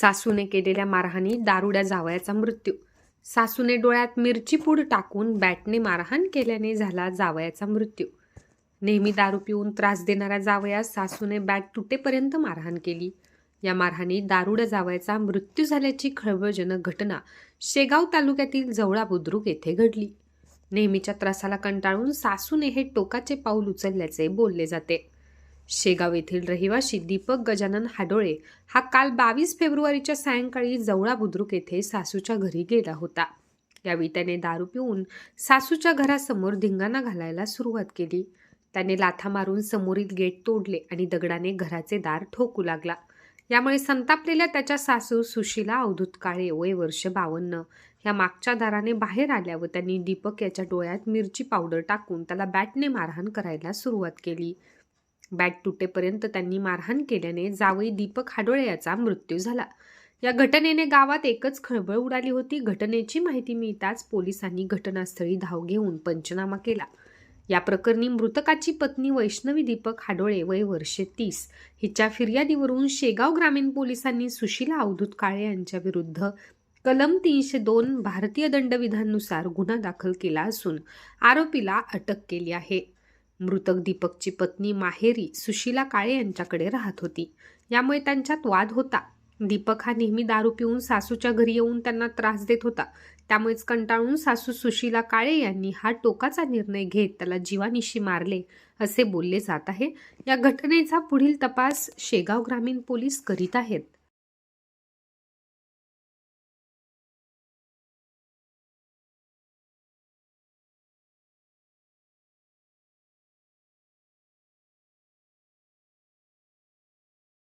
सासूने केलेल्या मारहाणी दारुड्या जावयाचा मृत्यू. सासूने डोळ्यात मिरची पूड टाकून बॅटने मारहाण केल्याने झाला जावयाचा मृत्यू. नेहमी दारू पिऊन त्रास देणाऱ्या जावयास सासूने बॅट तुटेपर्यंत मारहाण केली. या मारहाणीत दारुड्या जावयाचा मृत्यू झाल्याची खळबळजनक घटना शेगाव तालुक्यातील जवळा बुद्रुक येथे घडली. नेहमीच्या त्रासाला कंटाळून सासूने हे टोकाचे पाऊल उचलल्याचे बोलले जाते. शेगाव येथील रहिवासी दीपक गजानन हाडोळे हा काल बावीस फेब्रुवारीच्या सायंकाळी जवळा बुद्रुक येथे सासूच्या घरी गेला होता. यावेळी त्याने दारू पिऊन सासूच्या घरासमोर धिंगाणा घालायला सुरुवात केली. त्याने लाथा मारून समोरील गेट तोडले आणि दगडाने घराचे दार ठोकू लागला. यामुळे संतापलेल्या त्याच्या सासू सुशीला अवधूत काळे वय वर्ष बावन्न. या मागच्या दाराने बाहेर आल्या व त्यांनी दीपक याच्या डोळ्यात मिरची पावडर टाकून त्याला बॅटने मारहाण करायला सुरुवात केली. बॅट तुटेपर्यंत त्यांनी मारहाण केल्याने जावई दीपक हाडोळे याचा मृत्यू झाला. या घटनेने गावात एकच खळबळ उडाली होती. घटनेची माहिती मिळताच पोलिसांनी घटनास्थळी धाव घेऊन पंचनामा केला. या प्रकरणी मृतकाची पत्नी वैष्णवी दीपक हाडोळे वय वर्षे तीस. हिच्या फिर्यादीवरून शेगाव ग्रामीण पोलिसांनी सुशीला अवधूत काळे यांच्या विरुद्ध कलम तीनशे दोन भारतीय दंडविधानुसार गुन्हा दाखल केला असून आरोपीला अटक केली आहे. मृतक दीपकची पत्नी माहेरी सुशीला काळे यांच्याकडे राहत होती. यामुळे त्यांच्यात वाद होता. दीपक हा नेहमी दारू पिऊन सासूच्या घरी येऊन त्यांना त्रास देत होता. त्यामुळेच कंटाळून सासू सुशीला काळे यांनी हा टोकाचा निर्णय घेत त्याला जीवानिशी मारले असे बोलले जात आहे. या घटनेचा पुढील तपास शेगाव ग्रामीण पोलीस करीत आहेत.